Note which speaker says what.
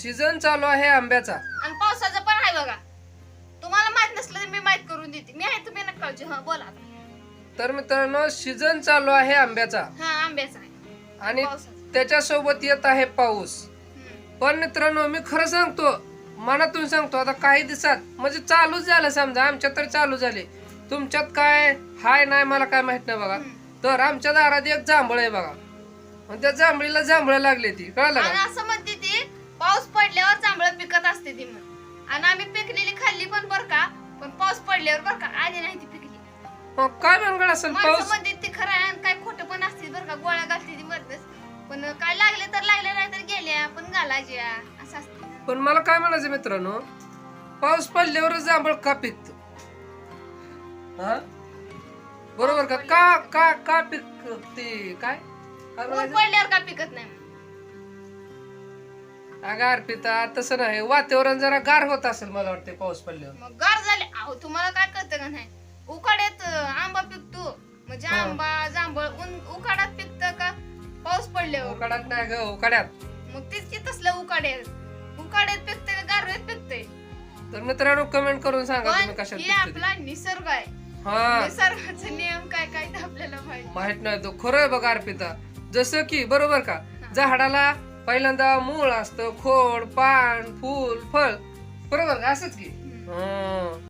Speaker 1: Season चालू आहे आंब्याचा.
Speaker 2: आणि पावसाचं पण आहे बघा. तुम्हाला माहीत नसलं तर मी माहीत करून देते. मी आहे तुम्ही नका काळजी हा बोला आता.
Speaker 1: तर मित्रांनो सीझन चालू आहे आंब्याचा.
Speaker 2: हा आंब्याचा आहे.
Speaker 1: आणि
Speaker 2: पावसाचा.
Speaker 1: त्याच्यासोबत येत आहे पाऊस.
Speaker 2: हम्म.
Speaker 1: पण मित्रांनो मी खरं सांगतो मनातून सांगतो आता काही दिवसात म्हणजे चालूच झालं समजा आमच्यात तर चालू झाले. तुमच्यात काय हाय नाही मला काय माहीत नाही बघा. तर आमच्या दारात एक जांभळ आहे बघा. आणि त्या जांभळीला जांभळं लागले ती कळलं
Speaker 2: आणि
Speaker 1: का
Speaker 2: असं म्हणते आम्ही पिकलेली खाल्ली पण बर का. पण पाऊस पडल्यावर बर का आधी नाही ती पिकली.
Speaker 1: मग काय भानगड असेल
Speaker 2: माणसं
Speaker 1: पाऊस?
Speaker 2: म्हणते ती खरं आहे आणि काय खोटं पण असते बर का. गोळ्या घालते ती मरतेच. पण काय लागले तर लागले नाही तर गेल्या पण घालायच्या असं असते.
Speaker 1: पण मला काय म्हणायचं मित्रांनो? पाऊस पडल्यावर जांभळ का पिकत? हा? बरोबर का? का का का पिकते काय? काय
Speaker 2: ऊन
Speaker 1: म्हणायचं?
Speaker 2: पडल्यावर का पिकत नाही?
Speaker 1: अगं अर्पिता तसं नाही. वातावरण जरा गार होत असेल मला वाटते पाऊस पडल्यावर.
Speaker 2: मग गार झाले. अहो तुम्हाला काय कळतं का नाही? उकाड्यात अं, आंबा पिकतो. म्हणजे
Speaker 1: हा.
Speaker 2: आंबा जांभळ ऊन उकाड्यात पिकतं का पाऊस पडल्यावर?
Speaker 1: उकाड्यात नाही ग उकाड्यात.
Speaker 2: मग तेच की तसलं उकाड्यात. उकाड्यात पिकते का गारव्यात पिकते
Speaker 1: तर मित्रांनो कमेंट करून सांगा तुम्ही
Speaker 2: पण
Speaker 1: कशात
Speaker 2: हे
Speaker 1: पिकते ते.
Speaker 2: आपला निसर्ग आहे.
Speaker 1: हा.
Speaker 2: निसर्गाचा नियम काय काय ते आपल्याला माहिती.
Speaker 1: माहीत नाही तो. खरं आहे बघ अर्पिता. जसं की बरोबर का? झाडाला पहिल्यांदा मूळ असतं खोड पान फूल फळ बरोबर का असंच की. हं.